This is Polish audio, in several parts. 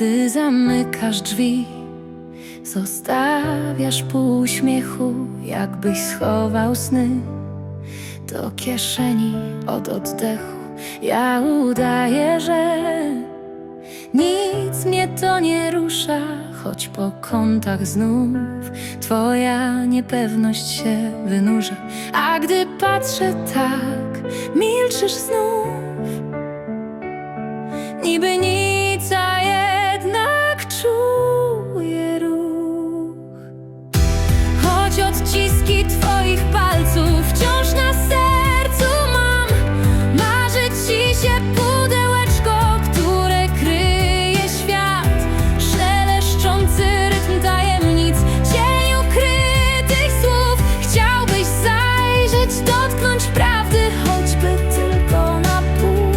Gdy zamykasz drzwi, zostawiasz pół uśmiechu, jakbyś schował sny do kieszeni od oddechu. Ja udaję, że nic mnie to nie rusza, choć po kątach znów Twoja niepewność się wynurza. A gdy patrzę tak, milczysz znów. Niby nic, odciski Twoich palców wciąż na sercu mam, marzy Ci się pudełeczko, które kryje świat. Szeleszczący rytm tajemnic, cień ukrytych słów. Chciałbyś zajrzeć, dotknąć prawdy, choćby tylko na pół.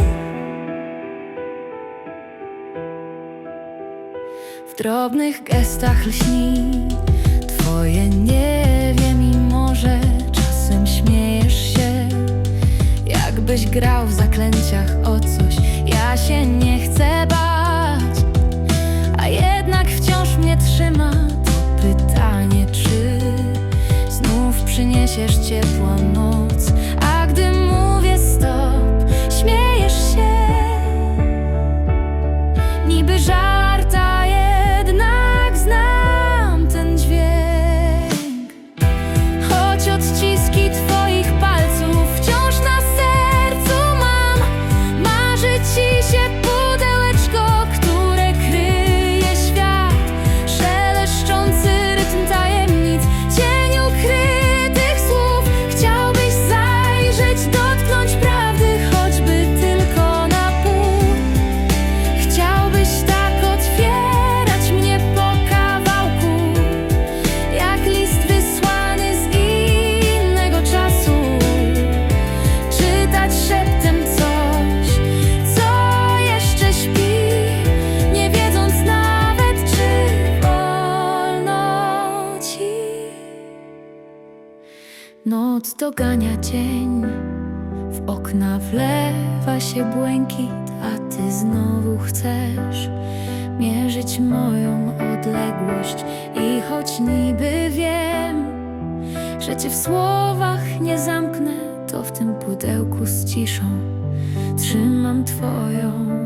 W drobnych gestach lśni Twoje nie grał w zaklęciach o coś. Ja się nie chcę bać A jednak wciąż mnie trzyma to pytanie Czy znów przyniesiesz ciepłą noc Noc dogania dzień w okna wlewa się błękit, a ty znowu chcesz mierzyć moją odległość. I choć niby wiem, że cię w słowach nie zamknę, to w tym pudełku z ciszą trzymam twoją